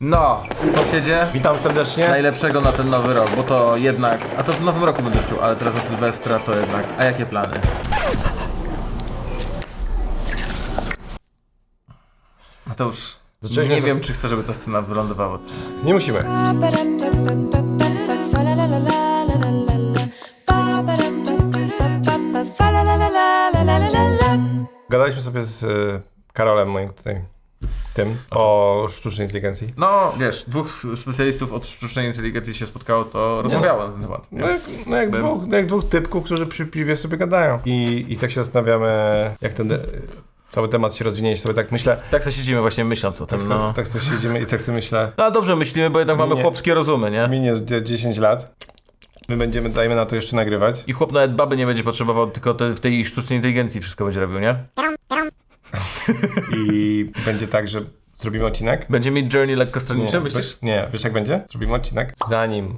No, sąsiedzie, Witam serdecznie. najlepszego na ten nowy rok, bo to jednak, a to w nowym roku będę życzył, ale teraz na Sylwestra to jednak, a jakie plany? Mateusz, Zacząłeś nie mnie- wiem, czy chcę, żeby ta scena wylądowała w odcinku. Nie musimy. Gadaliśmy sobie z y, Karolem, moim tutaj, tym, o sztucznej inteligencji. No, wiesz, dwóch specjalistów od sztucznej inteligencji się spotkało, to rozmawiało na ten temat. No jak, no jak, Bym- dwóch, no jak dwóch typków, którzy przy piwie sobie gadają. I, i tak się zastanawiamy, jak ten cały temat się rozwinie. I sobie tak myślę, Tak sobie siedzimy właśnie myśląc o tym, tak, no. tak sobie siedzimy i tak sobie myślę, No dobrze myślimy, bo jednak mamy Nie. chłopskie rozumy, nie? minie z 10 lat, my będziemy, dajmy na to jeszcze nagrywać. I chłop nawet baby nie będzie potrzebował, tylko te, w tej sztucznej inteligencji wszystko będzie robił, nie? I będzie tak, że zrobimy odcinek. Będzie mieć journey lekko stronniczy, Nie, myślisz? Nie, wiesz jak będzie? Zrobimy odcinek. Zanim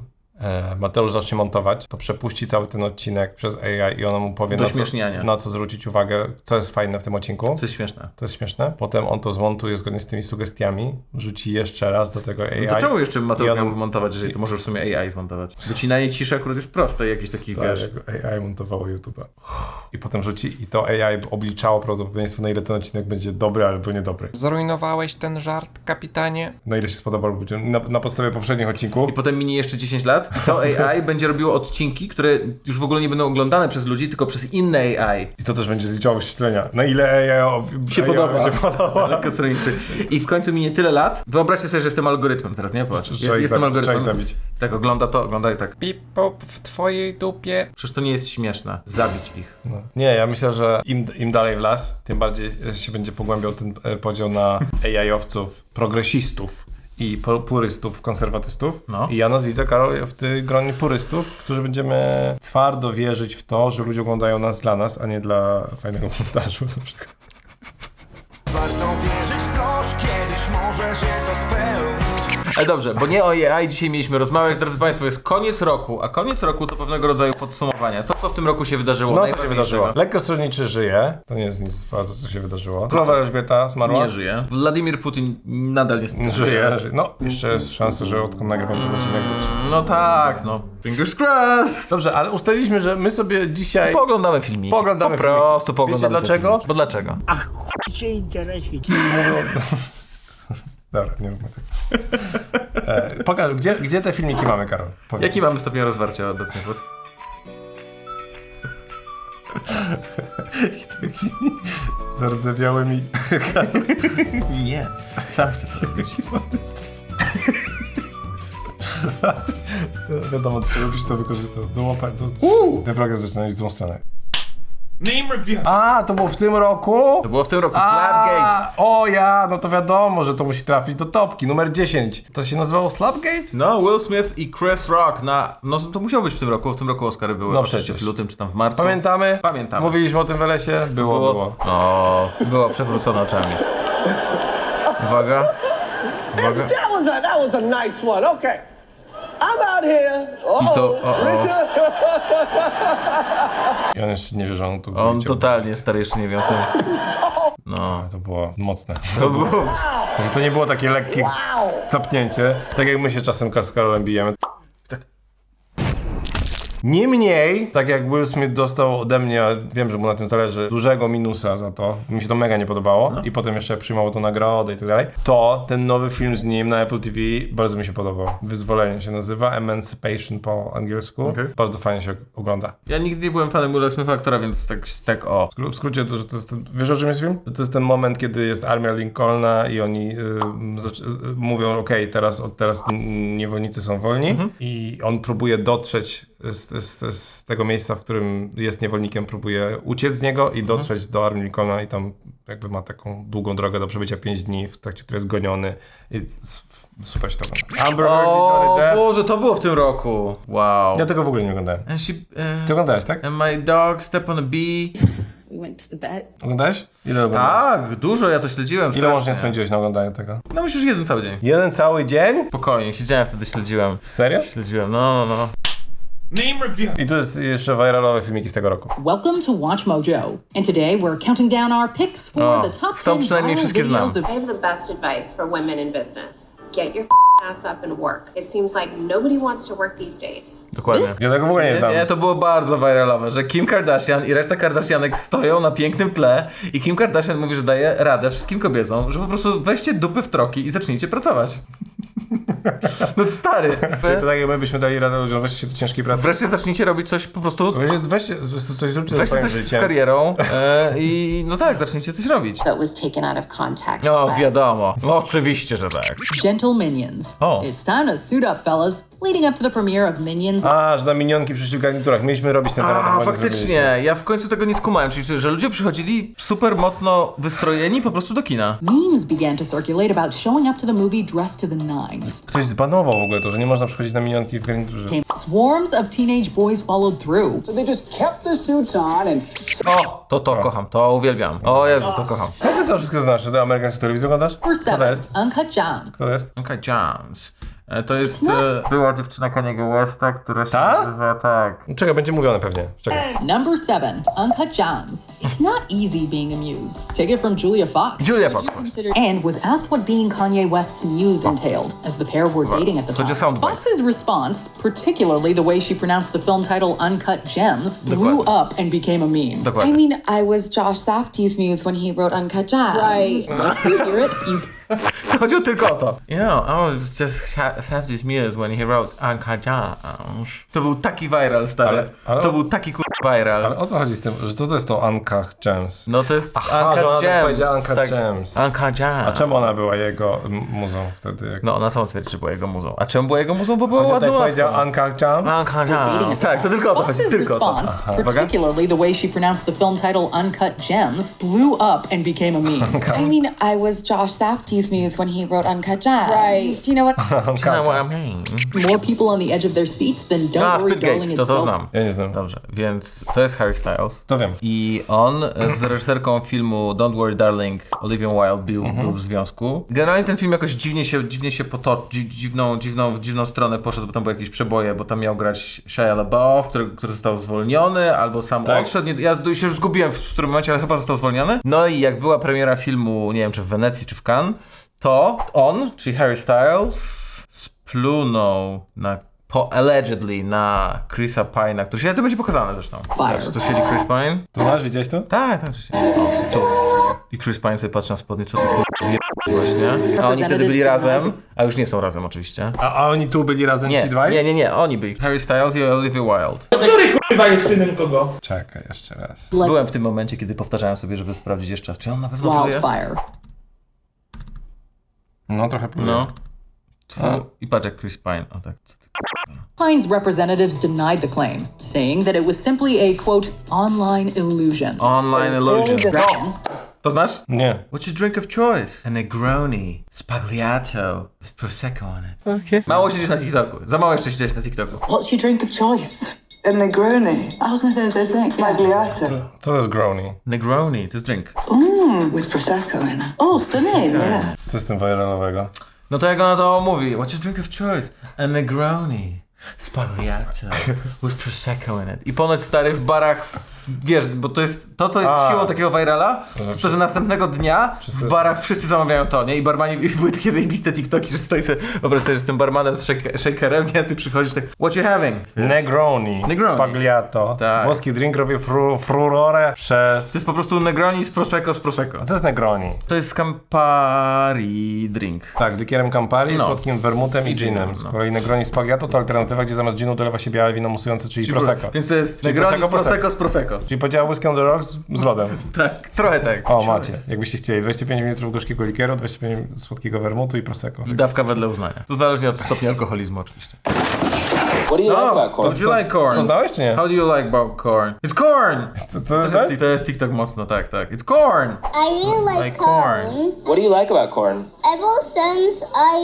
Mateusz zacznie montować, to przepuści cały ten odcinek przez AI i ona mu powie, na co, na co zwrócić uwagę, co jest fajne w tym odcinku. To jest śmieszne. To jest śmieszne. Potem on to zmontuje zgodnie z tymi sugestiami, rzuci jeszcze raz do tego AI. No to czemu jeszcze Mateusz on- miałby montować, jeżeli to może w sumie AI zmontować? Wycinanie ciszy akurat jest proste, jakiś taki, Stary, wiesz... AI montowało YouTube'a. I potem rzuci i to AI obliczało prawdopodobieństwo, na ile ten odcinek będzie dobry albo niedobry. Zrujnowałeś ten żart, kapitanie? Na ile się spodoba albo będzie na, na podstawie poprzednich odcinków. I potem minie jeszcze 10 lat to AI będzie robiło odcinki, które już w ogóle nie będą oglądane przez ludzi, tylko przez inne AI. I to też będzie zliczało wyświetlenia. Na ile AI o- Się AI podoba. Się podoba. Lekko. I w końcu minie tyle lat. Wyobraźcie sobie, że jestem algorytmem teraz, nie? Patrz. Jest, jestem zabić, trzeba ich algorytmem. zabić. Tak, ogląda to, ogląda i tak. Pip-pop w twojej dupie. Przecież to nie jest śmieszne. Zabić ich. No. Nie, ja myślę, że im, im dalej w las, tym bardziej się będzie pogłębiał ten e, podział na AI-owców, progresistów i pu- purystów, konserwatystów. No. I ja nas widzę, Karol, w tej gronie purystów, którzy będziemy twardo wierzyć w to, że ludzie oglądają nas dla nas, a nie dla fajnego montażu na przykład. Warto wierzyć w coś, kiedyś może się. Ale dobrze, bo nie o AI dzisiaj mieliśmy rozmawiać, drodzy Państwo, jest koniec roku, a koniec roku to pewnego rodzaju podsumowanie. To, co w tym roku się wydarzyło. No, co się wydarzyło? Lekko stronniczy żyje. To nie jest nic bardzo, co się wydarzyło. Królowa Elżbieta zmarła. Nie żyje. Władimir Putin nadal jest... Żyje, żyje. No, jeszcze jest szansa, że odkąd nagrywam ten odcinek, to wszystko. No tak, no. Fingers crossed. Dobrze, ale ustaliliśmy, że my sobie dzisiaj... Pooglądamy filmiki. Pooglądamy po prostu filmiki. pooglądamy Wiecie dlaczego? filmiki. Bo dlaczego? Dobra, nie róbmy tak. E, pokaż, gdzie, gdzie te filmiki mamy, Karol? Powiedz. Jaki mamy stopień rozwarcia obecnie? Wód? Takimi zardzewiałymi... Nie. Sam chcę to robić. Wiadomo, do czego byś to wykorzystał. Do łapania... Do... Ten program zaczyna iść w złą stronę. Name review. A, to było w tym roku? To było w tym roku. Slapgate. A, o ja, no to wiadomo, że to musi trafić do topki. Numer 10. To się nazywało Slapgate? No, Will Smith i Chris Rock na... No to musiało być w tym roku. W tym roku Oscary były. No przecież. w lutym czy tam w marcu. Pamiętamy? Pamiętamy. Mówiliśmy o tym w lesie? Było, było. Było. O, było przewrócone oczami. Uwaga. Uwaga. That was a that was a nice one. Okay. I'm out here. I to-. Richard. I on jeszcze nie wie, że on tu On totalnie stary jeszcze nie wiązał. No. To było mocne. To było... W sensie to nie było takie lekkie capnięcie, tak jak my się czasem z Karolem bijemy. Niemniej, tak jak Will Smith dostał ode mnie, wiem, że mu na tym zależy, dużego minusa za to, mi się to mega nie podobało No. i potem jeszcze przyjmował tą nagrodę i tak dalej, to ten nowy film z nim na Apple TV bardzo mi się podobał. Wyzwolenie się nazywa, Emancipation po angielsku. Okej. Bardzo fajnie się ogląda. Ja nigdy nie byłem fanem Willa Smitha aktora, więc tak, tak o. W skrócie to, że to jest, wiesz o czym jest film? To jest ten moment, kiedy jest armia Lincolna i oni y, y, mówią, okej, teraz od teraz niewolnicy są wolni i on próbuje dotrzeć z, z, z tego miejsca, w którym jest niewolnikiem, próbuje uciec z niego i dotrzeć do armii Lincolna i tam jakby ma taką długą drogę do przebycia 5 dni, w trakcie której jest goniony. I super się to ogląda. Amber O. Boże, to było w tym roku. Wow. Ja tego w ogóle nie oglądałem. And she... Uh, Ty oglądałeś, tak? and my dog step on a bee. We went to the vet. Oglądałeś? Ile oglądałeś? Tak, dużo, ja to śledziłem Ile strasznie. łącznie spędziłeś na oglądaniu tego? No myślę, że jeden cały dzień. Jeden cały dzień? Spokojnie, siedziałem wtedy, śledziłem. Serio? Śledziłem, no, no, no. Name review. I tu jest jeszcze viralowe filmiki z tego roku. Welcome to Watch Mojo. And today we're counting down our picks for O, the top stąd 10 przynajmniej viral wszystkie znam. videos of I have the best advice for women in business. get your ass up and work. It seems like nobody wants to work these days. Dokładnie. Ja tego w ogóle nie znam. Nie, to było bardzo viralowe, że Kim Kardashian i reszta Kardashianek stoją na pięknym tle i Kim Kardashian mówi, że daje radę wszystkim kobietom, że po prostu weźcie dupy w troki i zacznijcie pracować. No stary. Czyli to tak jakby byśmy dali radę ludziom, weźcie się do ciężkiej pracy. Wreszcie zacznijcie robić coś po prostu Weźcie, weźcie coś zróbcie ze Weźcie swoim coś z życiem. karierą e, i no tak, zacznijcie coś robić. That was taken out of context. No wiadomo, no, oczywiście, że tak. Gentle Minions. Oh. It's time to suit up, fellas. Leading up to the premiere of Minions A, że na minionki przyszli w garniturach. Mieliśmy robić ten temat. A, faktycznie, ja w końcu tego nie skumałem, czyli że ludzie przychodzili super mocno wystrojeni po prostu do kina. memes began to circulate about showing up to the movie dressed to the nines. Ktoś zbanował w ogóle to, że nie można przychodzić na minionki w garniturze. Swarms of teenage boys followed through. So they just kept the suits on and O, to to kocham, to uwielbiam. O Jezu, to kocham. Co ty to wszystko znasz? Czy ty amerykańską telewizję oglądasz? Kto to jest? Uncut Gems. Kto to jest? Anka Jones. E, To jest e, była dziewczyna Kaniego Westa, która się Ta? nazywa tak. Czekaj, będzie mówione pewnie. Czekaj. Number seven, Uncut Gems. It's not easy being a muse. Take it from Julia Fox. Julia Fox. consider- And was asked what being Kanye West's muse entailed, as the pair were dating at the To time. soundbite. Fox's response, particularly the way she pronounced the film title Uncut Gems, blew Dokładnie. up and became a meme. Dokładnie. I mean, I was Josh Safdie's muse when he wrote Uncut Gems. Right. you hear it? You Chodziło tylko o to. You know, I was just ha- have this muse when he wrote Anka Jones. To był taki viral, stary. Ale- ale- To był taki kur... viral. Ale o co chodzi z tym, że to, to jest to Uncut Gems? No to jest Aha, Uncut że ona tak Gems. powiedziała Uncut Gems. Uncut Gems. A czemu ona była jego muzą wtedy? Jak... No ona sama twierdzi, że była jego muzą. A czemu była jego muzą? Bo była ładną tak powiedział. Uncut Gems? Uncut Gems. Tak, to tylko o to chodzi, tylko to. particularly the way she pronounced the film title Uncut Gems, blew up and became a meme. I mean, I was Josh Safdie's muse when he wrote Uncut Gems. Right. Do you know what? You know what I mean? More people on the edge of their seats than Don't A, Worry Darling Spitgate, to to itself. znam. Ja nie znam. Dobrze, więc to jest Harry Styles. To wiem. I on z reżyserką filmu Don't Worry Darling, Olivia Wilde, był, Mhm. był w związku. Generalnie ten film jakoś dziwnie się, dziwnie się potoczył, dziwną, dziwną, w dziwną stronę poszedł, bo tam były jakieś przeboje, bo tam miał grać Shia LaBeouf, który, który został zwolniony, albo sam Tak. odszedł. Nie, ja się już zgubiłem w, w którym momencie, ale chyba został zwolniony. No i jak była premiera filmu, nie wiem, czy w Wenecji, czy w Cannes, to on, czyli Harry Styles, splunął na po allegedly na Chrisa Pine'a, który się, to będzie pokazane zresztą. Tak, tu siedzi Chris Pine? To znasz, widziałeś to? Tak, tak, oczywiście. O, tu. I Chris Pine sobie patrzy na spodnie, co ty kur... właśnie. A oni wtedy byli razem, a już nie są razem oczywiście. A, a oni tu byli razem Nie, ci dwaj? nie, nie, nie, oni byli. Harry Styles i Olivia Wilde. Czekaj, jeszcze raz. Byłem w tym momencie, kiedy powtarzałem sobie, żeby sprawdzić jeszcze raz, czy on na pewno pluje? Wildfire. No, trochę pluje. No. Tfu. I patrz jak Chris Pine. Oh, o tak, co ty... Pine's representatives denied the claim, saying that it was simply a quote online illusion. Online Clearly illusion. this man To znasz? Nie. What's your drink of choice? A Negroni. Spagliato. With Prosecco on it. Okay. Mało siedzisz na TikToku. Za mało jeszcze siedzisz na TikToku. What's your drink of choice? a Negroni, I was gonna say the same thing. Magliata, Co to jest Growny? Negroni, to jest drink. with Prosecco in it. Oh, stunning. Yeah. Co jest tym viralowego? No to jak ona to mówi? What's your drink of choice? A Negroni. Spagliato. With Prosecco in it. I ponoć stary w barach, w- wiesz, bo to jest to, co jest A. siłą takiego virala, to, to, że następnego dnia w barach wszyscy zamawiają to, nie? I barmani, i były takie zajebiste TikToki, że stoi sobie, wyobraź sobie, że z tym barmanem, z shake- shakerem, nie? Ty przychodzisz tak, what you having? Negroni. Negroni. Spagliato. Tak. Włoski drink robi fru, furorę przez... To jest po prostu Negroni z Prosecco z Prosecco. A co jest Negroni? To jest Campari drink. Tak, z likierem Campari, No. słodkim wermutem i ginem. ginem, Z no. kolei Negroni Spagliato to alternatywa, gdzie zamiast ginu dolewa się białe wino musujące, czyli, Prosecco. Więc to jest Czyli Negroni z Prosecco, Prosecco z Prosecco. Czyli powiedziała whisky on the rocks z lodem. Tak, trochę tak. O, macie. Jakbyście chcieli. 25 ml gorzkiego likieru, 25 słodkiego wermutu i Prosecco. Dawka wedle uznania. To zależnie od stopnia alkoholizmu oczywiście. What do you like Oh, about corn? don't you like corn? To znałeś czy nie? How do you like about corn? It's corn! To, to To jest to jest TikTok mocno, tak, tak. It's corn! I really like, Like corn. corn. What do you like about corn? Ever since I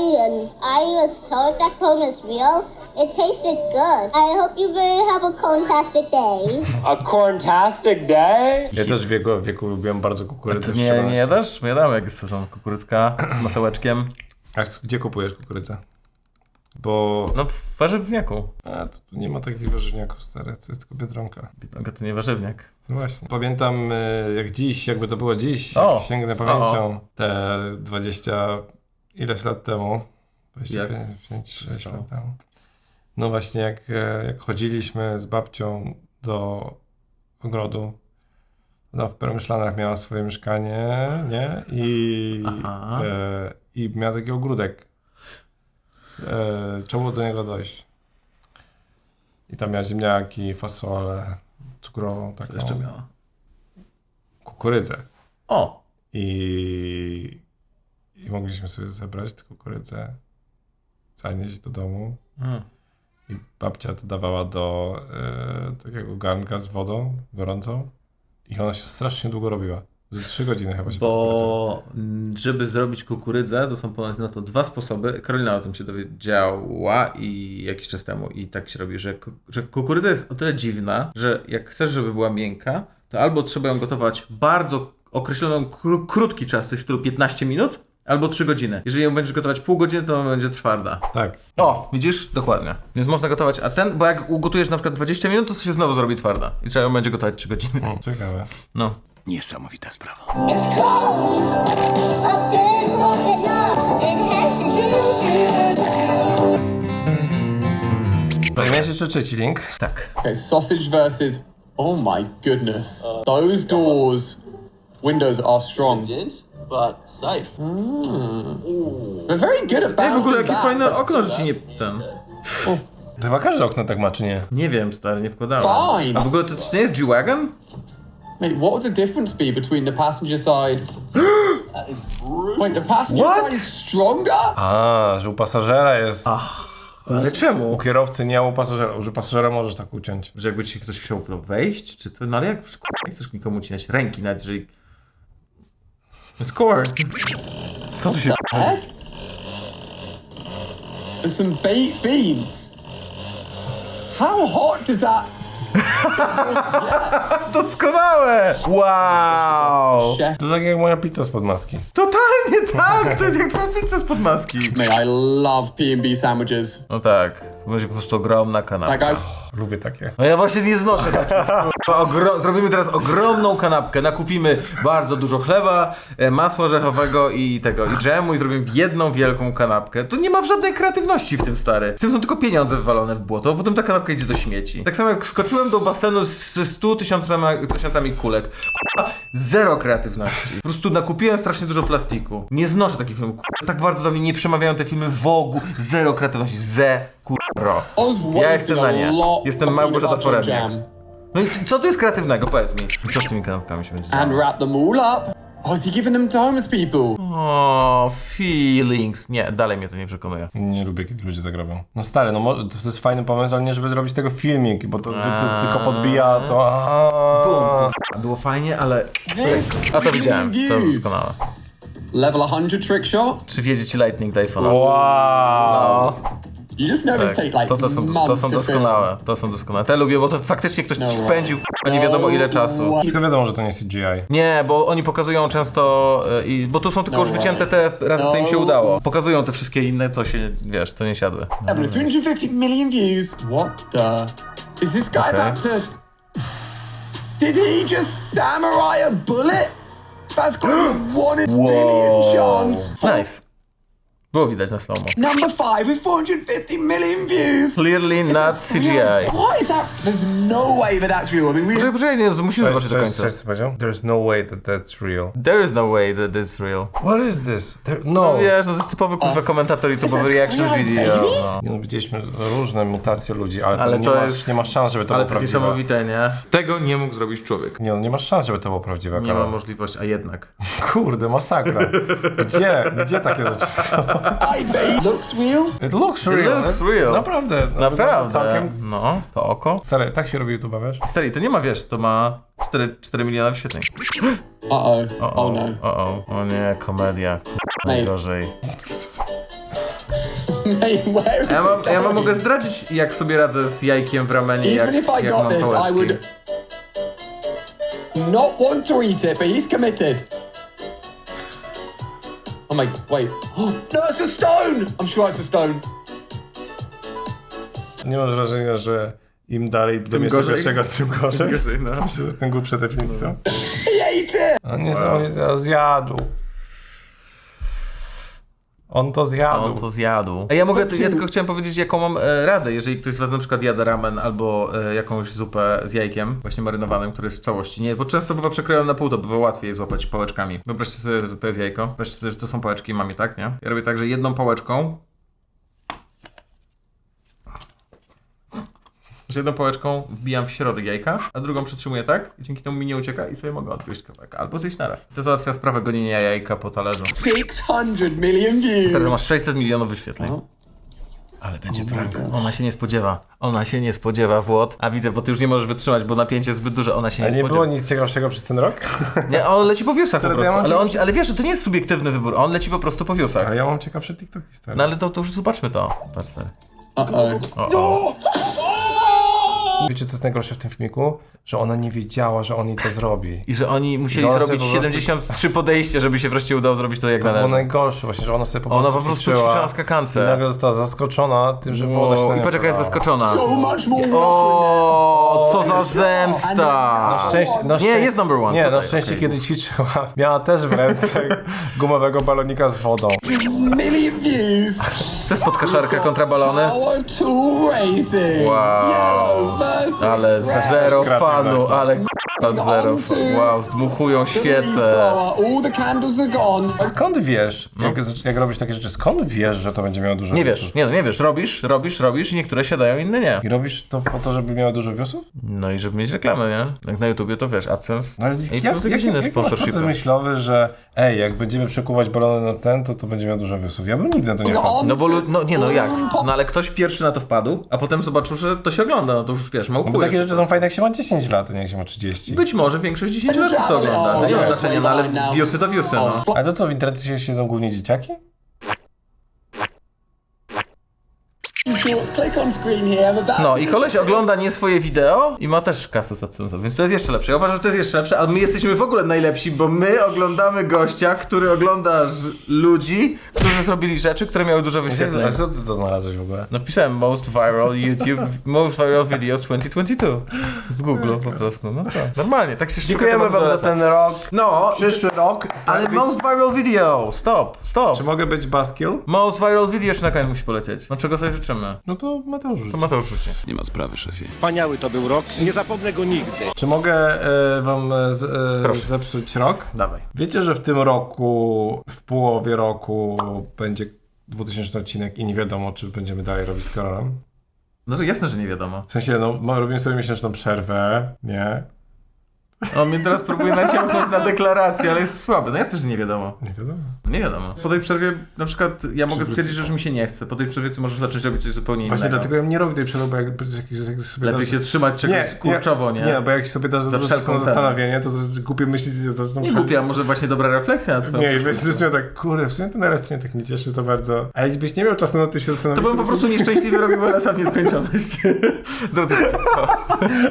I was told that corn is real, it tasted good. I hope you will have a corntastic day. A corntastic day? Ja też w wieku, w wieku lubiłem bardzo kukurydzę. Ty nie, nie jadasz? My jadamy, jak jest sezon kukurycka z masełeczkiem. A gdzie kupujesz kukurydzę? Bo No w warzywniaku. a, to nie ma takich warzywniaków, stare. To jest tylko Biedronka. Biedronka to nie warzywniak. No właśnie. Pamiętam y, jak dziś, jakby to było dziś, O. jak sięgnę pamięcią, te 20 ileś lat temu, 25, 6 lat temu. No właśnie, jak, e, jak chodziliśmy z babcią do ogrodu, ona w Peremyszlanach miała swoje mieszkanie, nie? I, e, i miała taki ogródek. E, trzeba było do niego dojść. I tam miała ziemniaki, fasolę, cukrową, taką, Co jeszcze miała? kukurydzę. O! I, I mogliśmy sobie zebrać tę kukurydzę, zanieść do domu. Mm. I babcia to dawała do e, takiego garnka z wodą gorącą. I ona się strasznie długo robiła. Ze trzy godziny chyba się Bo mm, żeby zrobić kukurydzę, to są ponad na to dwa sposoby. Karolina o tym się dowiedziała i jakiś czas temu i tak się robi, że, że kukurydza jest o tyle dziwna, że jak chcesz, żeby była miękka, to albo trzeba ją gotować bardzo określoną, kró- krótki czas, to w stylu 15 minut, albo 3 godziny. Jeżeli ją będziesz gotować pół godziny, to ona będzie twarda. Tak. O, widzisz? Dokładnie. Więc można gotować, a ten, bo jak ugotujesz na przykład 20 minut, to się znowu zrobi twarda. I trzeba ją będzie gotować 3 godziny. O, ciekawe. No. Niesamowita sprawa. Pamiętasz jeszcze trzeci link? Tak. Okay, sausage versus. Oh my goodness. Those doors, windows are strong. But safe. They're very good at Ej, w ogóle bouncing jakie back. fajne okno, że ci nie... ten... To chyba każde okno tak ma, czy nie? Nie wiem, stary, nie wkładałem. Fine. A w ogóle to, to nie jest G-Wagon? Mate, what would the difference be between the passenger side? Wait, the passenger What? side is stronger? A, że u pasażera jest... Ale czemu? U kierowcy nie, a u pasażera. U pasażera możesz tak uciąć. Że jakby ci ktoś chciał w wejść, czy co? No ale jak k***a, nie chcesz nikomu ucinać ręki, nawet jeżeli... Score! Co tu się... Heck? And some baked beans. How hot does that Doskonałe! Wow! chef? To tak jak moja pizza z podmaski. Totalnie tak! To jest jak twoja pizza z podmaski. Mate, I love P&B sandwiches. No tak, będzie po prostu ogromna kanapka. Like I Lubię takie. No ja właśnie nie znoszę takich. Ogro- zrobimy teraz ogromną kanapkę. Nakupimy bardzo dużo chleba, e, masła orzechowego i tego, i dżemu i zrobimy jedną wielką kanapkę. To nie ma żadnej kreatywności w tym, stary. W tym są tylko pieniądze wywalone w błoto, a potem ta kanapka idzie do śmieci. Tak samo jak skoczyłem do basenu z- ze 100 tysiącami, tysiącami kulek. K***a, Zero kreatywności. Po prostu nakupiłem strasznie dużo plastiku. Nie znoszę takich filmów. K***a, Tak bardzo do mnie nie przemawiają te filmy w ogóle. Zero kreatywności. Ze kurro. Ja jestem na nie. Jestem Małgorzata Foremniak. No i co tu jest kreatywnego? Powiedz mi. Co z tymi kanapkami się będzie And działo? wrap them all up. Oh, is he giving them to homeless people? O, feelings. Nie, dalej mnie to nie przekonuje. Nie lubię, kiedy ludzie tak robią. No stary, no mo- to jest fajny pomysł, ale nie żeby zrobić tego filmik, bo to wy- ty, tylko podbija to... Aha. Było fajnie, ale... A to widziałem, to jest doskonałe. Level 100 trick shot. Czy wiedzie ci Lightning do iPhone'a? Wow. Tak, to, to, są, to są doskonałe, to są doskonałe. Te lubię, bo to faktycznie ktoś No spędził k***a, nie wiadomo ile czasu. Tylko wiadomo, że to nie jest CGI. Nie, bo oni pokazują często, e, i, bo tu są tylko No już wycięte te razy, co im się No. udało. Pokazują te wszystkie inne, co się, wiesz, co nie siadły. Having 250 million views. What the? Is this guy Okay. about to? Did he just samurai a bullet? That's got one in a billion chance. Nice. Było widać na slow Number five with 450 million views. Clearly not CGI. What is that? There's no way that that's real. I mean, we Poczekaj, poczekaj, nie, musimy zobaczyć do końca. cześć, co powiedział? There's no way that that's real. There is no way that it's real. What is this? There, no. No wiesz, no to jest typowy kurwa komentator YouTube'owy reaction video. No. No, widzieliśmy różne mutacje ludzi, ale, Ale to, to nie, ma, jest- nie ma szans, żeby to Ale było to jest prawdziwe. niesamowite, nie? Tego nie mógł zrobić człowiek. Nie, no, nie ma szans, żeby to było prawdziwe. Nie ma Karol. możliwości, a jednak. Kurde, masakra. Gdzie? Gdzie takie rzeczy są? Looks real. It looks real. looks real. Naprawdę. wygląda Naprawdę. Całkiem... No, to oko. Stary, tak się robi YouTube'a, wiesz? Stary, to nie ma, wiesz, to ma 4, 4 miliony wyświetleń. Uh oh. O, Oh o, no. o, o, o nie, komedia. Najgorzej. Ja, mam, it ja wam mogę zdradzić, jak sobie radzę z jajkiem w ramenie, jak, Even if I jak got mam this, I would not want to eat it, but he's committed. Oh my, wait. no, it's a stone! I'm sure it's a stone. Nie mam wrażenia, że im dalej do miejsca gorzej. pierwszego, tym gorzej. gorzej, no. W sensie, że tym głupsze te filmiki są. Ate it! A nie wow. zjadł. On to zjadł. On to zjadł. A ja mogę, ja tylko chciałem powiedzieć, jaką mam e, radę, jeżeli ktoś z was na przykład jada ramen albo e, jakąś zupę z jajkiem, właśnie marynowanym, który jest w całości. Nie, bo często bywa przekrojony na pół, to bywa łatwiej je złapać pałeczkami. Wyobraźcie sobie, że to jest jajko. Wyobraźcie sobie, że to są pałeczki, mam je tak, nie? Ja robię tak, że jedną pałeczką że jedną pałeczką wbijam w środek jajka, a drugą przytrzymuję tak i dzięki temu mi nie ucieka i sobie mogę odgryźć kawałek. Albo zjeść naraz. To załatwia sprawę gonienia jajka po talerzu. 600 million views. Stary, masz 600 milionów wyświetleń. Ale będzie prank. Ona się nie spodziewa. Ona się nie spodziewa, Włod. A widzę, bo ty już nie możesz wytrzymać, bo napięcie jest zbyt duże. Ona się nie, A nie spodziewa. było nic ciekawszego przez ten rok? Nie, a on leci po wiosach po prostu. ja ale, on, ale wiesz, że to nie jest subiektywny wybór. On leci po prostu po wiosach. Ale ja mam ciekawsze TikToki, stary. No ale to, to już zobaczmy to. Patrz, stary. O, o. Wiecie, co jest najgorsze w tym filmiku? Że ona nie wiedziała, że on jej to zrobi. I że oni musieli Że ona sobie zrobić po prostu- 73 podejścia, żeby się wreszcie udało zrobić to jak To było należy. najgorsze właśnie, że ona sobie po Ona prostu po prostu ćwiczyła ćwiczyła na skakance. I nagle została zaskoczona tym, że woda się na Wow. nią I patrz, jaka jest polała. zaskoczona. So much more O, co za zemsta! Na szczęście, na Nie, jest number one Nie, na tutaj, szczęście, okej. kiedy ćwiczyła, miała też w ręce gumowego balonika z wodą. million views. To jest podkaszarka kontra balony. Power tool racing. Wow. Yellow Ale zero fanu, no. ale k***a zero fanu. Wow, zdmuchują świece. blower. All the candles are gone. Skąd wiesz, jak, jak robisz takie rzeczy, skąd wiesz, że to będzie miało dużo Nie wiosów? wiesz, nie no, nie wiesz, robisz, robisz, robisz i niektóre siadają, inne nie. I robisz to po to, żeby miało dużo wiosów? No i żeby mieć reklamę, nie? Jak na YouTubie to wiesz, AdSense No ale i jak, plus jak, jakieś jak, inne jaki masz proces sponsorshipy. myślowy, że ej, jak będziemy przekuwać balony na ten, to to będzie miało dużo wiosów. Ja bym nigdy na to nie No wpadł. No bo, lu- no nie no jak, no ale ktoś pierwszy na to wpadł, a potem zobaczył, że to się ogląda, no to już wiesz, No bo takie rzeczy są fajne, jak się ma 10 lat, a nie jak się ma 30. Być może większość 10 lat to ogląda, to nie ma znaczenia, no ale wiosy to wiosy, no. A to co, w internecie siedzą głównie dzieciaki? Shorts. Click on screen here. I'm about No to i koleś ogląda nie swoje wideo i ma też kasę za cenzor, więc to jest jeszcze lepsze. Ja uważam, że to jest jeszcze lepsze, a my jesteśmy w ogóle najlepsi, bo my oglądamy gościa, który ogląda ludzi, którzy zrobili rzeczy, które miały dużo wyświetleń. A co ty to znalazłeś w ogóle? No wpisałem most viral YouTube, most viral videos 2022 w Google po prostu, no co, normalnie, tak się Dziękujemy wam za ten rok. No, Przyszły rok. ale Tak, most viral video, stop, stop. Czy mogę być Baskill? Most viral video jeszcze na koniec musi polecieć. No czego sobie życzymy? No to Mateusz rzuci. To Mateusz rzuci. Nie ma sprawy, szefie. Wspaniały to był rok, nie zapomnę go nigdy. Czy mogę e, wam e, z, e, Proszę. zepsuć rok? Dawaj. Wiecie, że w tym roku, w połowie roku będzie 2000 odcinek i nie wiadomo, czy będziemy dalej robić z Karolem? No to jasne, że nie wiadomo. W sensie, no, ma- robimy sobie miesięczną przerwę, nie? On mnie teraz próbuje naciągnąć na deklarację, ale jest słaby. No jasne, że nie wiadomo. Nie wiadomo. Nie wiadomo. Po tej przerwie na przykład ja mogę stwierdzić, że już mi się nie chce. Po tej przerwie ty możesz zacząć robić coś zupełnie innego. Właśnie dlatego ja nie robię tej przerwy, bo jak, jak, sobie Lepiej dasz... się trzymać czegoś kurczowo, nie? Nie, bo jak sobie dasz za wszelką na zastanowienie, to głupie myśli się zaczną Nie głupia, może właśnie dobra refleksja nad swoją Nie, przyszłością. będziesz miał tak, kurde, w sumie ten RS mnie tak nie cieszy za bardzo. A jakbyś nie miał czasu na tym się To zastanowić... bym po prostu nieszczęśliwie robił RSA w nieskończoność. Drodzy Państwo,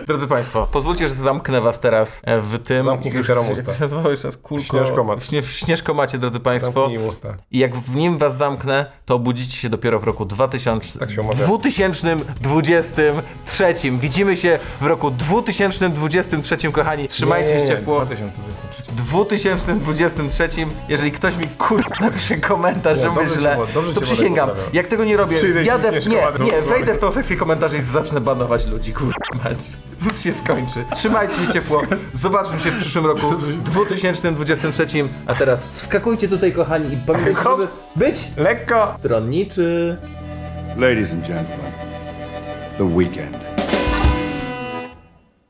drodzy Państwo, pozwólcie, że zamknę Was teraz w tym... Zamknij Hyperom usta. Jak to się nazywało jeszcze raz? Kulko... Śnieżkomat. Śnie, śnieżkomacie, drodzy Państwo. Usta. I jak w nim was zamknę, to obudzicie się dopiero w roku 2000, Tak się umawia. 2023. Widzimy się w roku 2023, kochani. Trzymajcie nie, się nie, ciepło. 2023. 2023. Jeżeli ktoś mi kur... napisze komentarz, że mówię źle, było, to przysięgam. Jak tego nie robię, Przyjdę ci Nie, nie, wejdę w tą sekcję komentarzy i zacznę banować ludzi, kur... mać. się skończy. Trzymajcie się ciepło. Zobaczmy się w przyszłym roku 2023. A teraz wskakujcie tutaj, kochani, i pamiętajcie, żeby Hops. być Lekko! stronniczy. Ladies and gentlemen, the weekend.